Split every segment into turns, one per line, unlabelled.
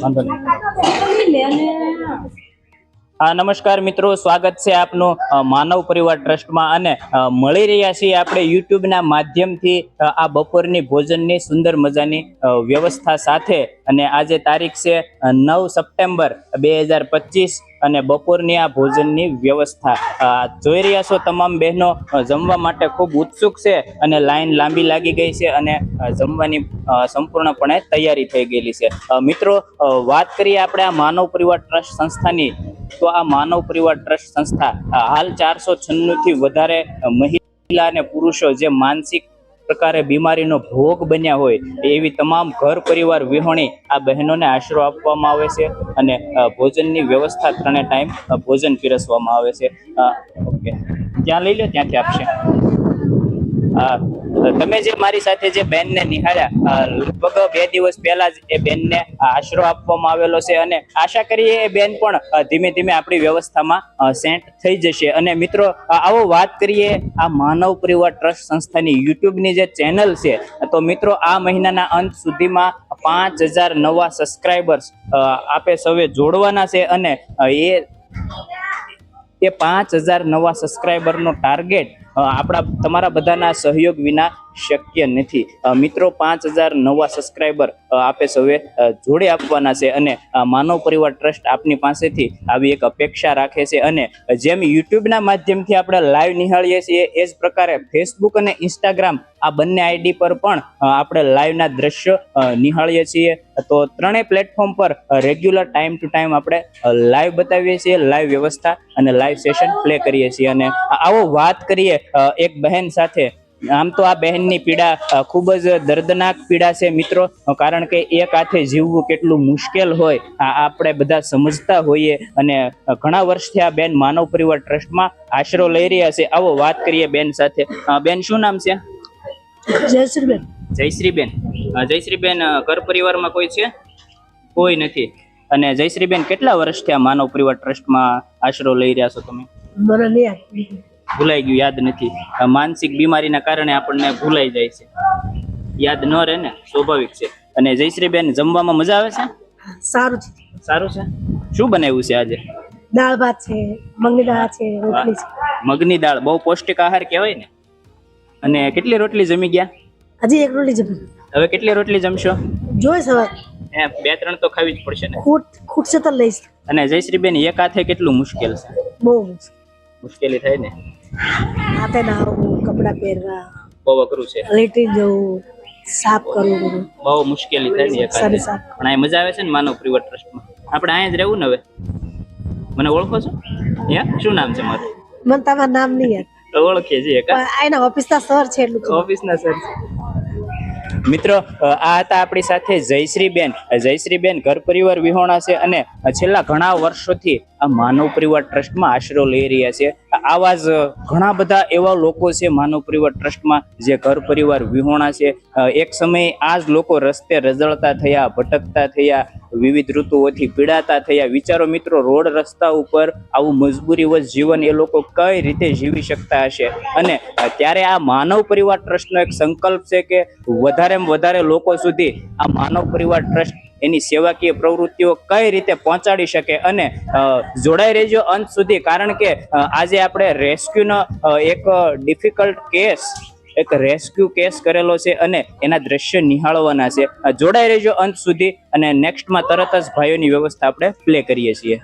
વાંધો નહીં હા નમસ્કાર મિત્રો, સ્વાગત છે આપનું માનવ પરિવાર ટ્રસ્ટમાં અને મળી રહ્યા છીએ આપણે યુટ્યુબના માધ્યમથી આ બપોરની ભોજનની સુંદર મજાની વ્યવસ્થા સાથે. અને આજે તારીખ છે નવ સપ્ટેમ્બર બે હજાર પચીસ અને બપોરની આ ભોજનની વ્યવસ્થા. જોઈ રહ્યા છો તમામ બહેનો જમવા માટે ખૂબ ઉત્સુક છે અને લાઈન લાંબી લાગી ગઈ છે અને જમવાની સંપૂર્ણપણે તૈયારી થઈ ગયેલી છે. મિત્રો વાત કરીએ આપણે આ માનવ પરિવાર ટ્રસ્ટ સંસ્થાની તો આ માનવ પરિવાર ટ્રસ્ટ સંસ્થા હાલ ચારસો છન્નું થી વધારે મહિલા અને પુરુષો જે માનસિક પ્રકારે બીમારીનો ભોગ બન્યા હોય, એવી તમામ ઘર પરિવાર વિહોણી આ બહેનોને આશરો આપવામાં આવે છે અને ભોજનની વ્યવસ્થા ત્રણે ટાઈમ ભોજન પીરસવામાં આવે છે. ઓકે. ત્યાં લઈ લો, ત્યાંથી આપશે. તમે જે મારી સાથે જે બેનને નિહાળ્યા લગભગ બે દિવસ પહેલા જ એ બેનને આશરો આપવામાં આવેલો છે અને આશા કરીએ એ બેન પણ ધીમે ધીમે આપણી વ્યવસ્થામાં સેન્ટ થઈ જશે. અને મિત્રો આવો વાત કરીએ આ માનવ પરિવાર ટ્રસ્ટ સંસ્થાની યુટ્યુબની જે ચેનલ છે, તો મિત્રો, આ મહિનાના અંત સુધીમાં પાંચ હજાર નવા સબસ્ક્રાઈબર્સ આપે સૌએ જોડવાના છે અને એ એ પાંચ હજાર નવા સબસ્ક્રાઈબરનો ટાર્ગેટ આપણા તમારા બધાના સહયોગ વિના શક્ય નથી. મિત્રો, પાંચ હજાર નવા સબસ્ક્રાઈબર આપે સૌએ જોડે આપવાના છે અને માનવ પરિવાર ટ્રસ્ટ આપની પાસેથી આવી એક અપેક્ષા રાખે છે અને જેમ યુટ્યુબના માધ્યમથી આપણે લાઈવ નિહાળીએ છીએ, એ જ પ્રકારે ફેસબુક અને ઇન્સ્ટાગ્રામ આ બંને આઈડી પર પણ આપણે લાઈવના દ્રશ્યો નિહાળીએ છીએ. તો ત્રણેય પ્લેટફોર્મ પર રેગ્યુલર ટાઈમ ટુ ટાઈમ આપણે લાઈવ બતાવીએ છીએ, લાઈવ વ્યવસ્થા અને લાઈવ સેશન પ્લે કરીએ છીએ. અને આવો વાત કરીએ એક બહેન સાથે આમ તો આ બહેનની પીડા ખૂબ જ દર્દનાક પીડા છે મિત્રો. કારણ કે એક હાથે જીવવું કેટલું મુશ્કેલ હોય આ આપણે બધા સમજતા હોઈએ. અને ઘણા વર્ષથી આ બેન માનવ પરિવાર ટ્રસ્ટમાં આશરો લઈ રહ્યા છે. આવો વાત કરીએ બેન સાથે. બેન શું નામ છે?
જયશ્રીબેન.
જયશ્રીબેન. જયશ્રીબેન ઘર પરિવારમાં કોઈ છે? કોઈ નથી. અને જયશ્રીબેન કેટલા વર્ષથી આ માનવ પરિવાર ટ્રસ્ટમાં આશરો લઈ રહ્યા છો તમે?
મને નહીં
ભૂલાઈ ગયું યાદ નથી. માનસિક બીમારીના કારણે આપણને ભૂલાઈ જાય છે. યાદ ન રહે ને સ્વાભાવિક છે. અને જયશ્રીબેન જમવામાં મજા આવે છે?
સારું છે.
સારું છે? શું બનાવ્યું છે આજે?
દાળ ભાત છે મગની દાળ છે રોટલી છે.
મગની દાળ. બહુ પૌષ્ટિક આહાર કહેવાય ને. અને કેટલી રોટલી જમી ગયા?
હજી એક રોટલી જમી.
હવે કેટલી રોટલી જમશો?
જોઈશ હવે
હે બે ત્રણ તો ખાવી જ પડશે ને.
ખૂટ ખૂટશે તો લઈશ.
અને જયશ્રીબેન એક હાથે કેટલું મુશ્કેલ છે?
બહુ
મુશ્કેલી. થાય ને?
હાથે નાહવું કપડાં પહેરવા.
બહુ અઘરું છે.
લેટી જવું સાફ કરવું
બહુ મુશ્કેલી થાય ને
સાફ.
પણ અહીં મજા આવે છે ને માનવ પ્રિવર ટ્રસ્ટમાં? આપણે અહીંયા જ રહેવું ને હવે? મને ઓળખો છો? યા? શું નામ છે મારું?
મને તમારું નામ નહીં યાર
ઓળખીએ છીએ
આના ઓફિસના સર છે એટલું.
ઓફિસના સર મિત્રો આ હતા આપણી સાથે જયશ્રીબેન. જયશ્રીબેન ઘર પરિવાર વિહોણા છે અને છેલ્લા ઘણા વર્ષોથી આ માનવ પરિવાર ટ્રસ્ટમાં આશરો લઈ રહ્યા છે. આવા જ ઘણા બધા એવા લોકો છે માનવ પરિવાર ટ્રસ્ટમાં જે ઘર પરિવાર વિહોણા છે. એક સમયે આ જ લોકો રસ્તે રઝળતા થયા, ભટકતા થયા વિવિધ ઋતુઓથી પીડાતા થયા. વિચારો મિત્રો, રોડ રસ્તા ઉપર આવું મજબૂરીવશ જીવન એ લોકો કઈ રીતે જીવી શકતા હશે? અને ત્યારે આ માનવ પરિવાર ટ્રસ્ટનો એક સંકલ્પ છે કે વધારે વધારે લોકો સુધી આ માનવ પરિવાર ટ્રસ્ટ એની સેવાકીય પ્રવૃત્તિઓ કઈ રીતે પહોંચાડી શકે અને જોડાઈ રહેજો અંત સુધી. કારણ કે આજે આપણે રેસ્ક્યુનો એક ડિફિકલ્ટ કેસ એક રેસ્ક્યુ કેસ કરેલો છે અને એના દ્રશ્ય નિહાળવાના છે. જોડાઈ રહેજો અંત સુધી અને નેક્સ્ટમાં તરત જ ભાઈઓની વ્યવસ્થા આપણે પ્લે કરીએ છીએ.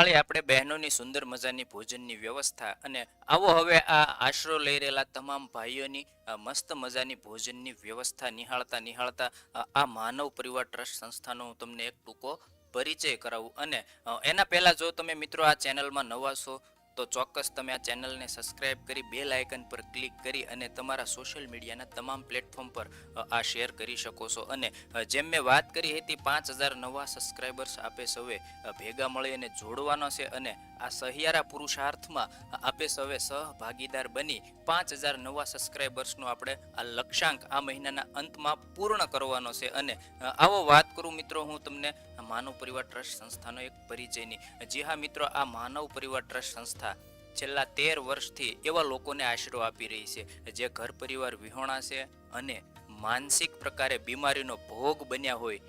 મિત્રો આપણે બહેનોની સુંદર મજાની ભોજનની વ્યવસ્થા અને આવો હવે આ આશરો લઈ રહેલા તમામ ભાઈઓની મસ્ત મજાની ભોજનની વ્યવસ્થા નિહાળતા નિહાળતા આ માનવ પરિવાર ટ્રસ્ટ સંસ્થાનો હું તમને એક ટૂંકો પરિચય કરાવું. અને એના પહેલા જો તમે મિત્રો આ ચેનલમાં નવા છો તો ચોક્કસ તમે આ ચેનલને સબસ્ક્રાઇબ કરી બેલ આઇકન પર ક્લિક કરી અને તમારા સોશિયલ મીડિયાના તમામ પ્લેટફોર્મ પર આ શેર કરી શકો છો. અને જેમ મેં વાત કરી હતી, પાંચ હજાર નવા સબસ્ક્રાઇબર્સ આપે સૌએ ભેગા મળી અને જોડવાનો છે અને આ સહિયારા પુરુષાર્થમાં આપે સૌએ સહભાગીદાર બની પાંચ હજાર નવા સબસ્ક્રાઇબર્સનો આપણે આ લક્ષ્યાંક આ મહિનાના અંતમાં પૂર્ણ કરવાનો છે. અને આવો વાત કરું મિત્રો, હું તમને માનવ પરિવાર ટ્રસ્ટ સંસ્થાનો એક પરિચયની. જી હા મિત્રો, આ માનવ પરિવાર ટ્રસ્ટ સંસ્થા છેલ્લા તેર વર્ષથી એવા લોકોને આશરો આપી રહી છે, જે ઘર પરિવાર વિહોણા છે અને માનસિક પ્રકારે બીમારીનો ભોગ બન્યા હોય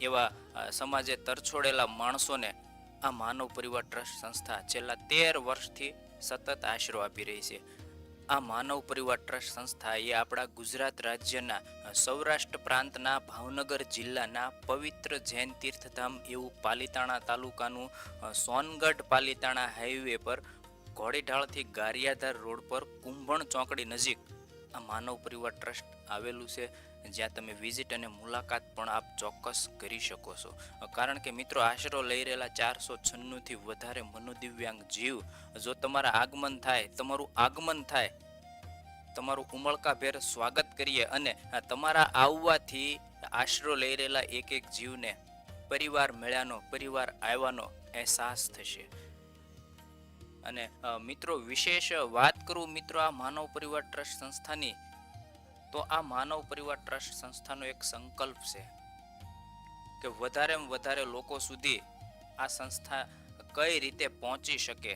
એવા સમાજે તરછોડેલા માણસોને આ માનવ પરિવાર ટ્રસ્ટ સંસ્થા છેલ્લા તેર વર્ષથી સતત આશરો આપી રહી છે. આ માનવ પરિવાર ટ્રસ્ટ સંસ્થા એ આપણા ગુજરાત રાજ્યના સૌરાષ્ટ્ર પ્રાંતના ભાવનગર જિલ્લાના પવિત્ર જૈન તીર્થધામ એવું પાલીતાણા તાલુકાનું સોનગઢ પાલીતાણા હાઈવે પર ઘોડીઢાળથી ગારિયાધાર રોડ પર કુંભણ ચોકડી નજીક આ માનવ પરિવાર ટ્રસ્ટ આવેલું છે. જ્યાં તમે વિઝિટ અને મુલાકાત પણ આપ ચોક્કસ કરી શકો છો. કારણ કે મિત્રો આશરો લઈ રહેલા ચારસો છન્નુંથી વધારે મનોદિવ્યાંગ જીવ, જો તમારા આગમન થાય, તમારું આગમન થાય તમારું ઉમળકાભેર સ્વાગત કરીએ અને તમારા આવવાથી આશરો લઈ રહેલા એક એક જીવને પરિવાર મળ્યાનો, પરિવાર આવ્યાનો અહેસાસ થશે. અને મિત્રો, વિશેષ વાત કરું મિત્રો આ માનવ પરિવાર ટ્રસ્ટ સંસ્થાની, તો આ માનવ પરિવાર ટ્રસ્ટ સંસ્થાનો એક સંકલ્પ છે કે વધારેમાં વધારે લોકો સુધી આ સંસ્થા કઈ રીતે પહોંચી શકે.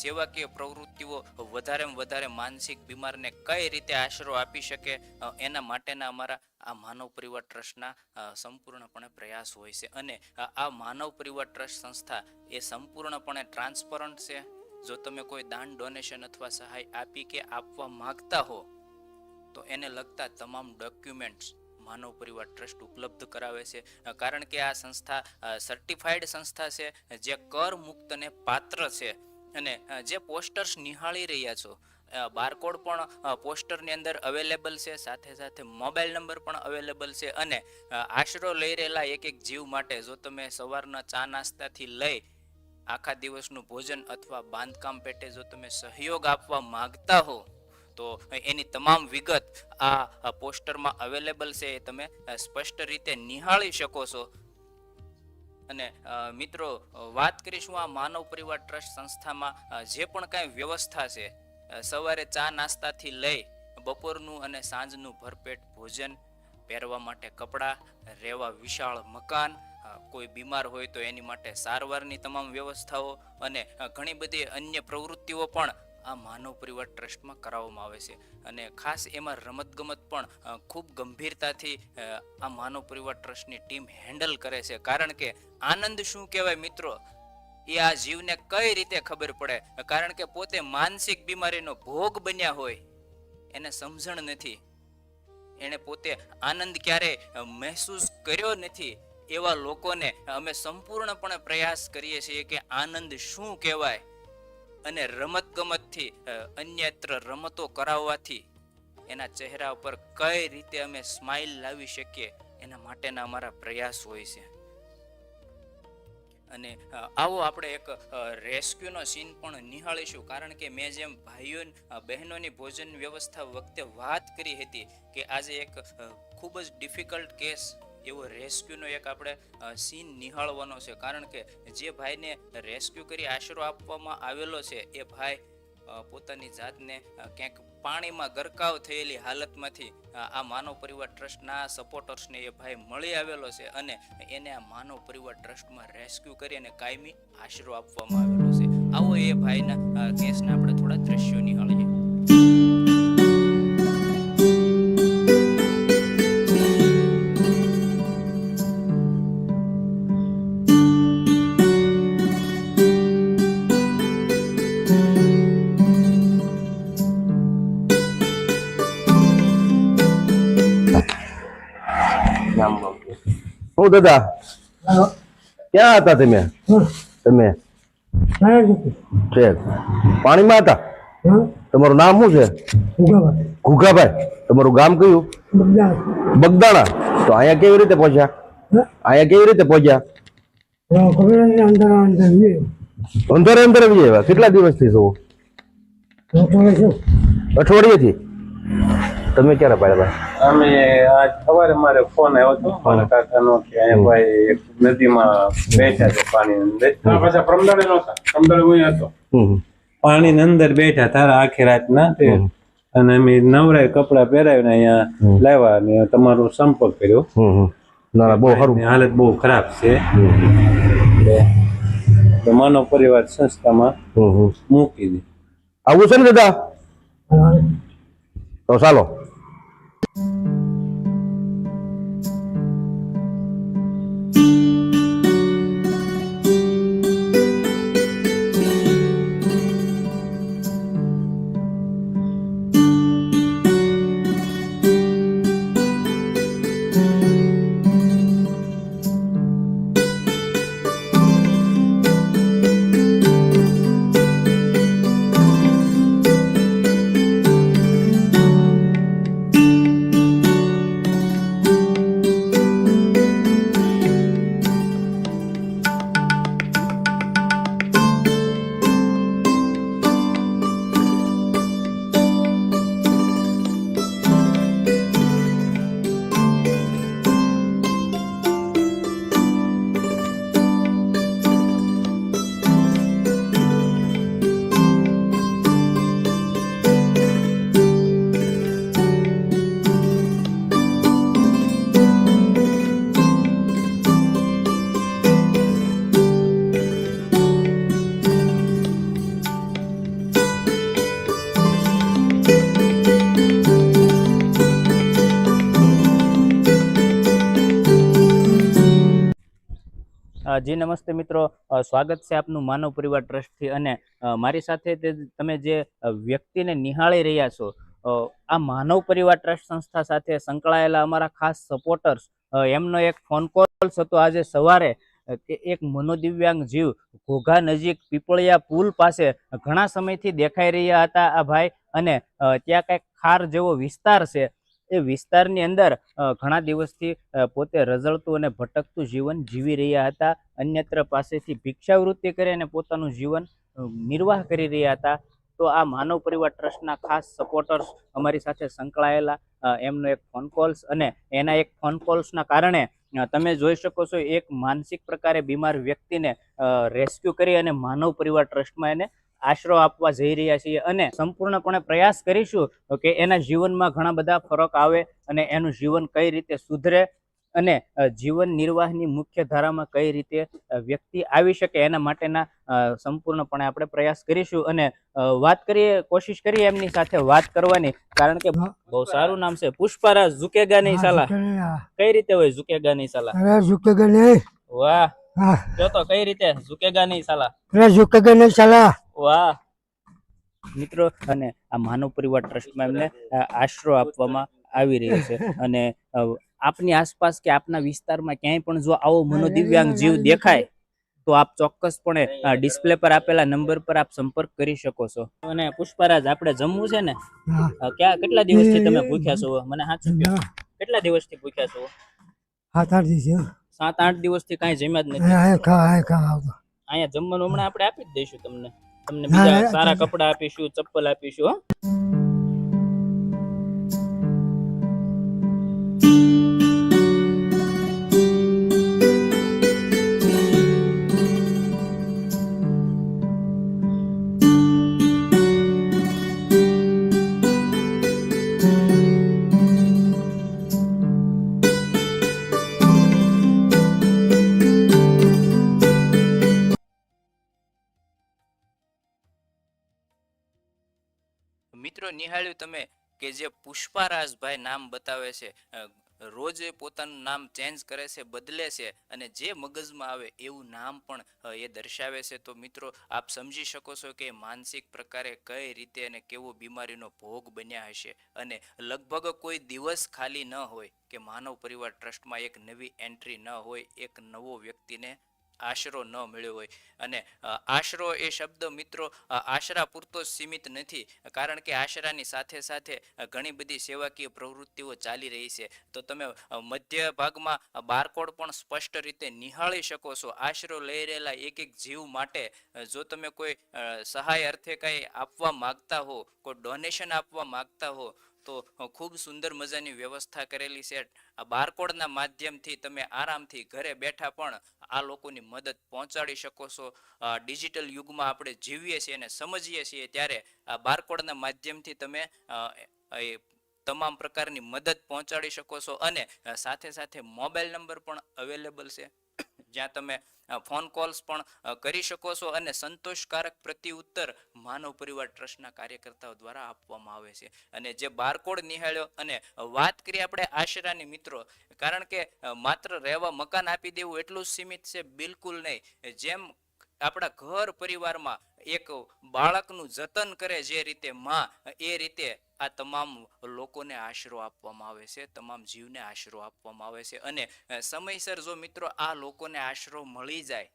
સેવાકીય પ્રવૃત્તિઓ વધારેમાં વધારે માનસિક બીમારને કઈ રીતે આશરો આપી શકે એના માટેના અમારા આ માનવ પરિવાર ટ્રસ્ટના સંપૂર્ણપણે પ્રયાસ હોય છે. અને આ માનવ પરિવાર ટ્રસ્ટ સંસ્થા એ સંપૂર્ણપણે ટ્રાન્સપરન્ટ છે. જો તમે કોઈ દાન, ડોનેશન અથવા સહાય આપી કે આપવા માંગતા હો, તો એને લગતા તમામ ડોક્યુમેન્ટ્સ માનવ પરિવાર ટ્રસ્ટ ઉપલબ્ધ કરાવે છે. કારણ કે આ સંસ્થા સર્ટિફાઈડ સંસ્થા છે, જે કર મુક્તને પાત્ર છે. અને જે પોસ્ટર્સ નિહાળી રહ્યા છો બારકોડ પણ પોસ્ટરની અંદર અવેલેબલ છે, સાથે સાથે મોબાઈલ નંબર પણ અવેલેબલ છે અને આશરો લઈ રહેલા એક એક જીવ માટે જો તમે સવારના ચા નાસ્તાથી લઈ આખા દિવસનું ભોજન અથવા બાંધકામ પેટે જો તમે સહયોગ આપવા માંગતા હો, તો એની તમામ વિગત આ પોસ્ટરમાં અવેલેબલ છે એ તમે સ્પષ્ટ રીતે નિહાળી શકો છો. અને મિત્રો વાત કરીશું આ માનવ પરિવાર ટ્રસ્ટ સંસ્થામાં જે પણ કાંઈ વ્યવસ્થા છે સવારે ચા નાસ્તાથી લઈ બપોરનું અને સાંજનું ભરપેટ ભોજન, પહેરવા માટે કપડાં, રહેવા વિશાળ મકાન કોઈ બીમાર હોય તો એની માટે સારવારની તમામ વ્યવસ્થાઓ અને ઘણી બધી અન્ય પ્રવૃત્તિઓ પણ આ માનવ પરિવાર ટ્રસ્ટમાં કરાવવામાં આવે છે. અને ખાસ એમાં રમતગમત પણ ખૂબ ગંભીરતાથી આ માનવ પરિવાર ટ્રસ્ટની ટીમ હેન્ડલ કરે છે. કારણ કે આનંદ શું કહેવાય મિત્રો? એ આ જીવને કઈ રીતે ખબર પડે? કારણ કે પોતે માનસિક બીમારીનો ભોગ બન્યા હોય, એને સમજણ નથી. એણે પોતે આનંદ ક્યારે મહેસૂસ કર્યો નથી, એવા લોકોને અમે સંપૂર્ણપણે પ્રયાસ કરીએ છીએ કે આનંદ શું કહેવાય? અને રમત ગમતથી અન્યત્ર રમતો કરાવવાથી એના ચહેરા ઉપર કઈ રીતે અમે સ્માઇલ લાવી શકીએ, એના માટેના અમારા પ્રયાસ હોય છે. અને આવો આપણે એક રેસ્ક્યુનો સીન પણ નિહાળીશું. કારણ કે મેં જેમ ભાઈઓ બહેનોની ભોજન વ્યવસ્થા વખતે વાત કરી હતી કે આજે એક ખૂબ જ ડિફિકલ્ટ કેસ એવો રેસ્ક્યુનો એક આપણે સીન નિહાળવાનો છે. કારણ કે જે ભાઈને રેસ્ક્યુ કરી આશરો આપવામાં આવેલો છે, એ ભાઈ પોતાની જાતને ક્યાંક પાણીમાં ગરકાવ થયેલી હાલતમાંથી આ માનવ પરિવાર ટ્રસ્ટના સપોર્ટર્સને એ ભાઈ મળી આવેલો છે અને એને આ માનવ પરિવાર ટ્રસ્ટમાં રેસ્ક્યુ કરી અને કાયમી આશરો આપવામાં આવેલો છે. આવો એ ભાઈના કેસના આપણે થોડા દ્રશ્યો નિહાળીએ.
દાદા? ક્યાં હતા તમે? તમે? છે. પાણીમાં હતા? તમારું નામ શું છે? ઘુઘાભાઈ. તમારું ગામ કયું? બગદાણા. તો અહીંયા કેવી રીતે પહોંચ્યા? અહીંયા કેવી રીતે પહોંચ્યા? અંદર અંદર આવી આવ્યા કેટલા દિવસથી છો? અઠવાડિયેથી? તમે ક્યારે પાડ્યા
અમે આજ સવારે મારે ફોન આવ્યો હતો મારા કાકાનો કે અહીંયા ભાઈ એક નદીમાં બેઠા છે પાણીની અંદર. પાછા પ્રમદાડે નહોતા પ્રમદાડે હું હતો. પાણી અંદર બેઠા તારા આખી રાત ના તે અને અમે નવરાય કપડા પહેરાવીને અહીંયા લાવ્યા અને તમારો સંપર્ક કર્યો.
હમ હમ. ના બહુ સારું.
હાલત બહુ ખરાબ છે. તો માનવ પરિવાર સંસ્થામાં
હમ હમ.
મૂકી દે
આવું છે ને દાદા? તો ચાલો.
જી નમસ્તે મિત્રો. સ્વાગત છે આપનું માનવ પરિવાર ટ્રસ્ટથી અને મારી સાથે તમે જે વ્યક્તિને નિહાળી રહ્યા છો આ માનવ પરિવાર ટ્રસ્ટ સંસ્થા સાથે સંકળાયેલા અમારા ખાસ સપોર્ટર્સ એમનો એક ફોન કોલ હતો આજે સવારે કે એક મનોદિવ્યાંગ જીવ ઘોઘા નજીક પીપળિયા પુલ પાસે ઘણા સમયથી દેખાઈ રહ્યા હતા આ ભાઈ અને ત્યાં કંઈક ખાર જેવો વિસ્તાર છે. એ વિસ્તારની અંદર ઘણા દિવસથી પોતે રઝળતું અને ભટકતું જીવન જીવી રહ્યા હતા. અન્યત્ર પાસેથી ભિક્ષાવૃત્તિ કરી અને પોતાનું જીવન નિર્વાહ કરી રહ્યા હતા. તો આ માનવ પરિવાર ટ્રસ્ટના ખાસ સપોર્ટર્સ અમારી સાથે સંકળાયેલા એમનો એક ફોન કોલ્સ અને એના એક ફોન કોલ્સના કારણે તમે જોઈ શકો છો એક માનસિક પ્રકારે બીમાર વ્યક્તિને રેસ્ક્યુ કરી અને માનવ પરિવાર ટ્રસ્ટમાં એને આશરો આપવા જઈ રહ્યા છીએ અને સંપૂર્ણપણે પ્રયાસ કરીશું કે એના જીવનમાં ઘણા બધા ફરક આવે અને એનું જીવન કઈ રીતે સુધરે અને જીવન નિર્વાહની મુખ્ય ધારામાં કઈ રીતે વ્યક્તિ આવી શકે એના માટેના સંપૂર્ણપણે આપણે પ્રયાસ કરીશું અને વાત કરીએ કોશિશ કરીએ એમની સાથે વાત કરવાની કારણ કે બહુ સારું નામ છે. પુષ્પારા ઝુકેગા નહીં સાલા કઈ રીતે હોય ઝુકેગા નહીં સાલા
ઝુકેગા નહીં
વાહ. જો તો કઈ રીતે? ઝુકેગા નહીં સાલા.
અરે ઝુકેગા નહીં સાલા.
વાહ. મિત્રો અને આ માનવ પરિવાર ટ્રસ્ટમાં એમને આશરો આપવામાં આવી રહ્યો છે. અને આપની આસપાસ કે આપના વિસ્તારમાં ક્યાંય પણ જો આવો મનોદિવ્યાંગ જીવ દેખાય તો આપ ચોક્કસપણે ડિસ્પ્લે પર આપેલા નંબર પર આપ સંપર્ક કરી શકો છો. અને પુષ્પરાજ આપણે જમવું છે ને? ક્યાં કેટલા દિવસથી તમે ભૂખ્યા છો? મને સાચું કેટલા દિવસથી ભૂખ્યા છો?
સાત આઠ છે.
સાત આઠ દિવસથી કાંઈ જમ્યા જ નથી.
અહીંયા
જમવાનું હમણાં આપણે આપી જ દઈશું તમને. તમને બીજા સારા કપડા આપીશું ચપ્પલ આપીશું હો. મિત્રો નિહાળ્યું તમે કે જે પુષ્પારાજભાઈ નામ બતાવે છે રોજ પોતાનું નામ ચેન્જ કરે છે, બદલે છે અને જે મગજમાં આવે એવું નામ પણ એ દર્શાવે છે. તો મિત્રો, આપ સમજી શકો છો કે માનસિક પ્રકારે કઈ રીતે અને કેવો બીમારીનો ભોગ બન્યા હશે. અને લગભગ કોઈ દિવસ ખાલી ન હોય કે માનવ પરિવાર ટ્રસ્ટમાં એક નવી એન્ટ્રી ન હોય, એક નવો વ્યક્તિને આશરો ન મળ્યો હોય. અને આશરો એ શબ્દ મિત્રો આશરા પૂરતો સીમિત નથી, કારણ કે આશરાની સાથે સાથે ઘણી બધી સેવાકીય પ્રવૃત્તિઓ ચાલી રહી છે. તો તમે મધ્ય ભાગમાં બારકોડ પણ સ્પષ્ટ રીતે નિહાળી શકો છો. આશરો લઈ રહેલા એક એક જીવ માટે જો તમે કોઈ સહાય અર્થે કંઈ આપવા માગતા હો, કોઈ ડોનેશન આપવા માગતા હો તો ખૂબ સુંદર મજાની વ્યવસ્થા કરેલી છે. આ બારકોડના માધ્યમથી તમે આરામથી ઘરે બેઠા પણ આ લોકોની મદદ પહોંચાડી શકો છો. ડિજિટલ યુગમાં આપણે જીવીએ છીએ અને સમજીએ છીએ ત્યારે આ બારકોડના માધ્યમથી તમે એ તમામ પ્રકારની મદદ પહોંચાડી શકો છો અને સાથે સાથે મોબાઈલ નંબર પણ અવેલેબલ છે. જ્યાં તમે ફોન કોલ્સ પણ કરી શકો છો અને સંતોષકારક પ્રત્યુત્તર માનવ પરિવાર ટ્રસ્ટના કાર્યકર્તાઓ દ્વારા આપવામાં આવે છે. અને જે બારકોડ નિહાળ્યો અને વાત કરીએ આપણે આશરાની મિત્રો, કારણ કે માત્ર રહેવા મકાન આપી દેવું એટલું સીમિત છે, બિલકુલ નહીં. જેમ આપણા ઘર પરિવારમાં એક બાળકનું જતન કરે જે રીતે માં, એ રીતે આ તમામ લોકોને આશરો આપવામાં આવે છે, તમામ જીવને આશરો આપવામાં આવે છે. અને સમયસર જો મિત્રો આ લોકોને આશરો મળી જાય,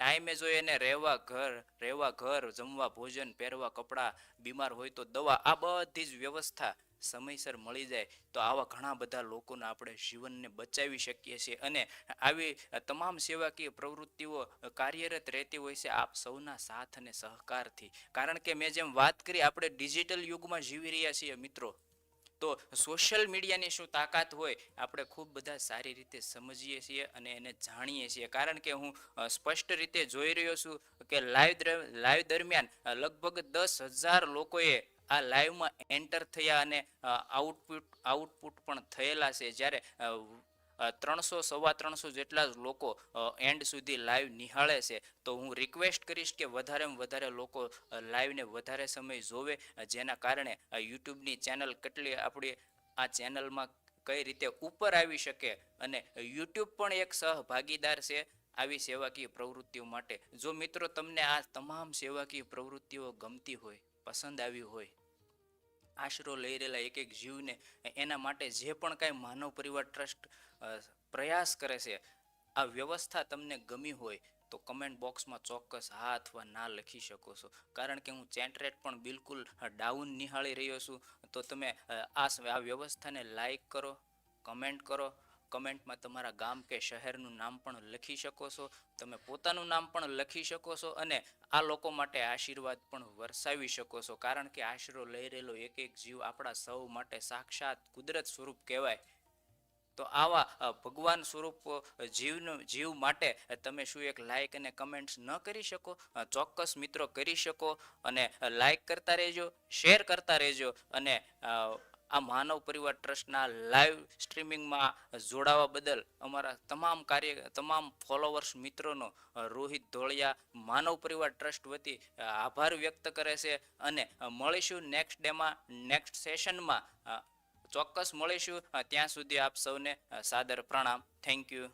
ટાઈમે જો એને રહેવા ઘર રહેવા ઘર, જમવા ભોજન, પહેરવા કપડાં બીમાર હોય તો દવા, આ બધી જ વ્યવસ્થા સમયસર મળી જાય, તો આવા ઘણા બધા લોકોને આપણે જીવનને બચાવી શકીએ છીએ. અને આવી તમામ સેવાકીય પ્રવૃત્તિઓ કાર્યરત રહેતી હોય છે, આપ સૌના સાથ અને સહકારથી. કારણ કે મેં જેમ વાત કરી, આપણે ડિજિટલ યુગમાં જીવી રહ્યા છીએ મિત્રો. તો સોશિયલ મીડિયાની શું તાકાત હોય, આપણે ખૂબ બધા સારી રીતે સમજીએ છીએ અને એને જાણીએ છીએ. કારણ કે હું સ્પષ્ટ રીતે જોઈ રહ્યો છું કે લાઈવ લાઈવ દરમિયાન લગભગ દસ હજાર લોકોએ આ લાઈવમાં એન્ટર થયા અને આઉટપુટ આઉટપુટ પણ થયેલા છે. જ્યારે ત્રણસો, સવા ત્રણસો જેટલા જ લોકો એન્ડ સુધી લાઈવ નિહાળે છે. તો હું રિક્વેસ્ટ કરીશ કે વધારેમાં વધારે લોકો લાઈવને વધારે સમય જોવે જેના કારણે યુટ્યુબની ચેનલ કેટલી આપણી, આ ચેનલમાં કઈ રીતે ઉપર આવી શકે અને યુટ્યુબ પણ એક સહભાગીદાર છે આવી સેવાકીય પ્રવૃત્તિઓ માટે. જો મિત્રો તમને આ તમામ સેવાકીય પ્રવૃત્તિઓ ગમતી હોય, પસંદ આવી હોય આશરો લઈ રહેલા એક એક જીવને એના માટે જે પણ કાંઈ માનવ પરિવાર ટ્રસ્ટ પ્રયાસ કરે છે, આ વ્યવસ્થા તમને ગમી હોય તો કમેન્ટ બોક્સમાં ચોક્કસ હા અથવા ના લખી શકો છો. કારણ કે હું ચેન્ટ રેટ પણ બિલકુલ ડાઉન નિહાળી રહ્યો છું. તો તમે આ વ્યવસ્થાને લાઈક કરો કમેન્ટ કરો કમેન્ટમાં તમારા ગામ કે શહેરનું નામ પણ લખી શકો છો, તમે પોતાનું નામ પણ લખી શકો છો અને આ લોકો માટે આશીર્વાદ પણ વરસાવી શકો છો. કારણ કે આશરો લઈ રહેલો એક એક જીવ આપણા સૌ માટે સાક્ષાત કુદરત સ્વરૂપ કહેવાય. તો આવા ભગવાન સ્વરૂપ જીવનું, જીવ માટે તમે શું એક લાઇક અને કમેન્ટ્સ ન કરી શકો? ચોક્કસ મિત્રો કરી શકો અને લાઇક કરતા રહેજો શેર કરતા રહેજો અને આ માનવ પરિવાર ટ્રસ્ટના લાઈવ સ્ટ્રીમિંગમાં જોડાવા બદલ અમારા તમામ કાર્ય, તમામ ફોલોવર્સ મિત્રોનો રોહિત ધોળિયા, માનવ પરિવાર ટ્રસ્ટ વતી આભાર વ્યક્ત કરે છે અને મળીશું નેક્સ્ટ ડેમાં, નેક્સ્ટ સેશનમાં. ચોક્કસ મળીશું. ત્યાં સુધી આપ સૌને સાદર પ્રણામ. Thank you.